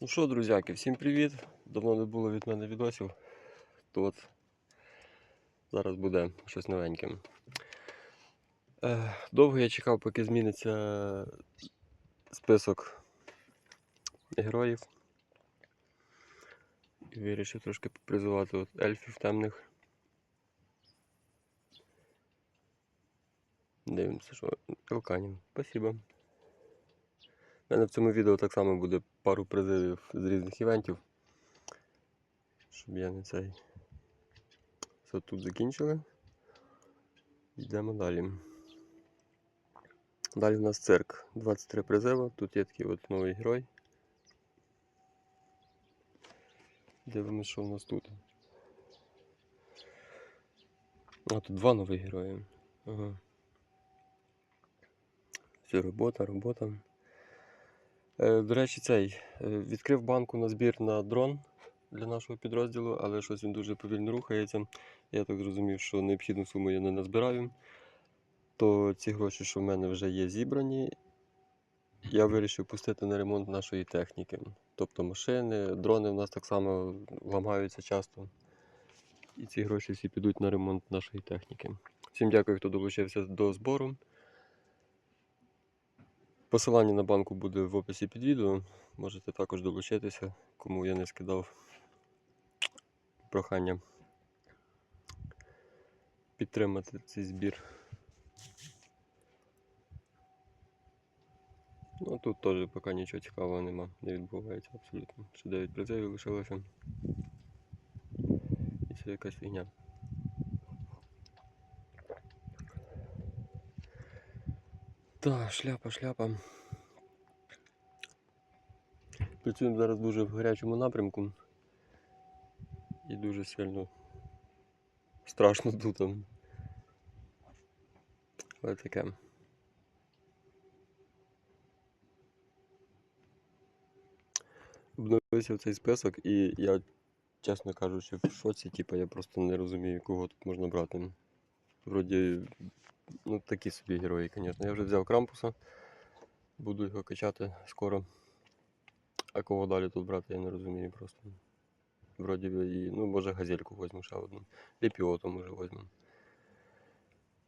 Ну що, друзяки, всім привіт! Давно не було від мене відосів. То от зараз буде щось новеньке. Е, довго я чекав, поки зміниться список героїв. І вирішив трошки попризувати от ельфів темних. Дивимося, що Елканів. Спасибо. У мене в цьому відео так само буде пару призивів з різних івентів. Щоб я не цей. Все тут закінчили. Йдемо далі. Далі у нас цирк. 23 призива. Тут є такий от новий герой. Дивимось, що в нас тут. А, тут два нові герої. Ага. Все, робота, робота. Е, До речі, цей е, відкрив банку на збір на дрон для нашого підрозділу, але щось він дуже повільно рухається. Я так зрозумів, що необхідну суму я не назбираю. То ці гроші, що в мене вже є зібрані, я вирішив пустити на ремонт нашої техніки. Тобто машини, дрони в нас так само ламаються часто. І ці гроші всі підуть на ремонт нашої техніки. Всім дякую, хто долучився до збору. Посилання на банку буде в описі під відео. Можете також долучитися, кому я не скидав прохання підтримати цей збір. Ну тут теж поки нічого цікавого нема, не відбувається абсолютно. Ще 9 призивів лишилося. І це якась фігня. Так, шляпа, шляпа. Працюємо зараз дуже в гарячому напрямку. І дуже сильно страшно тут. Але таке. Обновився в цей список і я, чесно кажучи, в шоці, типу, я просто не розумію, кого тут можна брати. Вроді, ну такі собі герої, звісно. Я вже взяв крампуса, буду його качати скоро. А кого далі тут брати, я не розумію просто. Вроді би і, ну, може газельку візьму ще одну. Ліпіоту може візьму.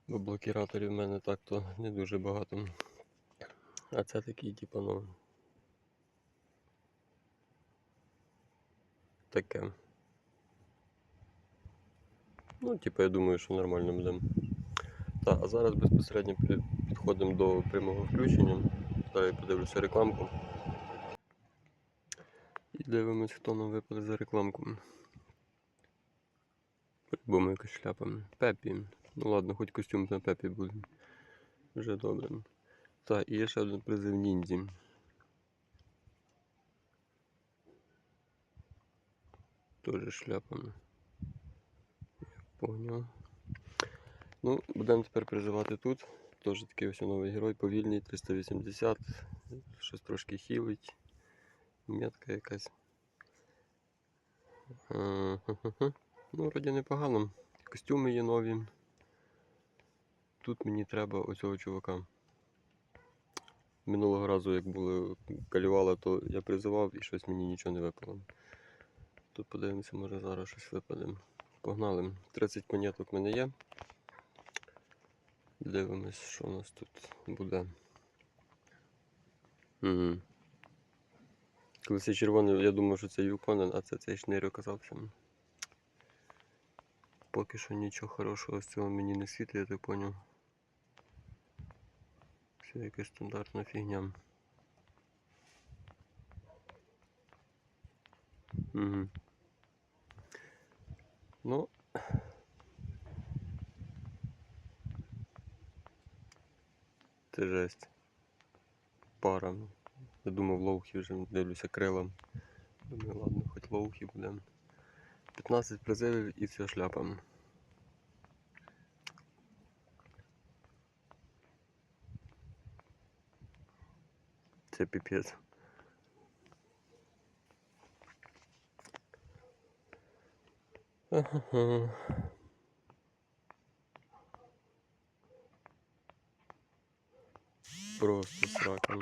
Бо блокіраторів в мене так-то не дуже багато. А це такий, типу, ну. Таке. Ну, типу, я думаю, що нормально буде. Так, а зараз безпосередньо підходимо до прямого включення. Я подивлюся рекламку. І дивимось, хто нам випаде за рекламку. По-любому якась шляпа. Пепі. Ну ладно, хоч костюм на Пепі буде. Вже добре. Так, і є ще один призив ніндзі. Тоже шляпа. Я понял. Ну, будемо тепер призивати тут. Теж такий ось новий герой, повільний, 380, щось трошки хілить. Метка якась. Е. Ну, вроді непогано. Костюми є нові. Тут мені треба оцього чувака. Минулого разу, як були калювали, то я призивав і щось мені нічого не випало. Тут подивимося, може зараз щось випаде. Погнали. 30 монеток в мене є. Дивимось, що у нас тут буде. Угу. Коли це червоний, я думав, що це Юконен, а це цей шнир оказався. Поки що нічого хорошого з цього мені не світить, я так поняв. Все якась стандартна фігня. Угу. Ну. Це жесть. Пара. Я думав лоухи вже дивлюся крилом. Думаю, ладно, хоч лоухи буде. 15 призивів і вся шляпа. Це піпець. Ага. Просто срака.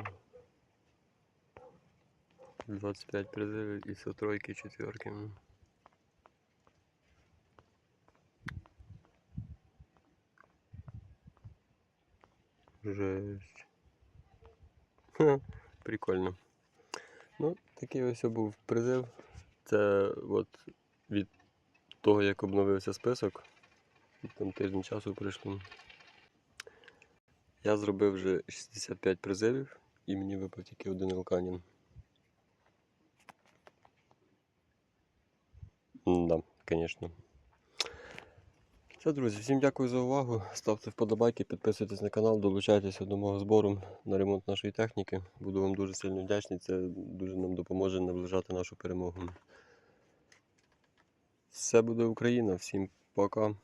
25 призивів і со тройки, четверки. Жесть. Ха, прикольно. Ну, такий ось був призив. Це от від того, як обновився список. Там тиждень часу пройшло. Я зробив вже 65 призивів і мені випав тільки один елканін. Да, звісно. Все, друзі, всім дякую за увагу. Ставте вподобайки, підписуйтесь на канал, долучайтеся до мого збору на ремонт нашої техніки. Буду вам дуже сильно вдячний. Це дуже нам допоможе наближати нашу перемогу. Все буде Україна. Всім пока.